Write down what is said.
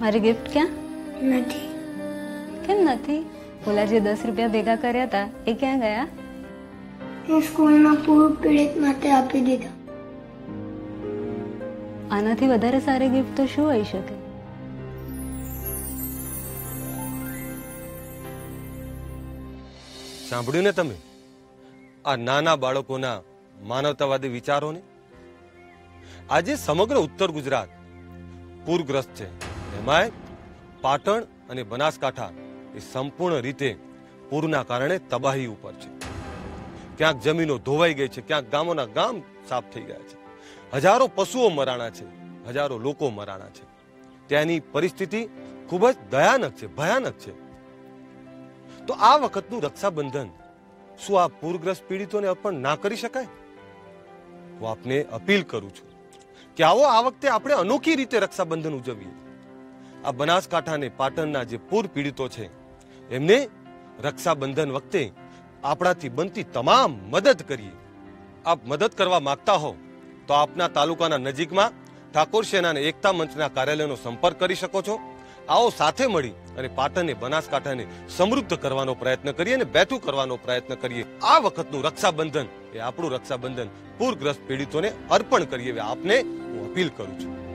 મારી ગિફ્ટ ક્યાં? નથી. કેમ નથી? ઓલા જે દસ રૂપિયા ભેગા કર્યા હતા એ ક્યાં ગયા? હું સ્કૂલના પૂર પીડિત માટે આપી દીધા. આનાથી વધારે સારી ગિફ્ટ તો શું હોઈ શકે? સાંભળ્યું ને તમે? આ નાના બાળકોના માનવતાવાદી વિચારોને? આજે સમગ્ર ઉત્તર ગુજરાત પૂરગ્રસ્ત છે. એમાંય પાટણ અને બનાસકાંઠા એ સંપૂર્ણ રીતે પૂરના કારણે તબાહી ઉપર છે. ક્યાંક જમીનો ધોવાઈ ગઈ છે, ક્યાંક ગામોના ગામ સાફ થઈ ગયા છે. હજારો પશુઓ મરાણા છે, હજારો લોકો મરાણા છે. ત્યાંની પરિસ્થિતિ ખૂબ જ દયાનક છે, ભયાનક છે. તો આ વખતનું રક્ષાબંધન શું આ પૂરગ્રસ્ત પીડિતોને અર્પણ ના કરી શકાય? હું આપને અપીલ કરું છું કે આવો આ વખતે આપણે અનોખી રીતે રક્ષાબંધન ઉજવીએ. આ બનાસકાંઠા અને પાટણના જે પૂર પીડિતો છે, એમને રક્ષાબંધન વખતે આપણાથી બનતી તમામ મદદ કરીએ. આપ મદદ કરવા માંગતા હો, તો આપના તાલુકાના નજીકમાં ઠાકોર સેનાને એકતા મંચના કાર્યાલયનો સંપર્ક કરી શકો છો. આવો સાથે મળી અને પાટણને બનાસકાંઠાને સમૃદ્ધ કરવાનો પ્રયત્ન કરીએ અને બેઠું કરવાનો પ્રયત્ન કરીએ. આ વખતનું રક્ષાબંધન એ આપણું રક્ષાબંધન પૂરગ્રસ્ત પીડિતોને અર્પણ કરીએ આપને હું અપીલ કરું છું.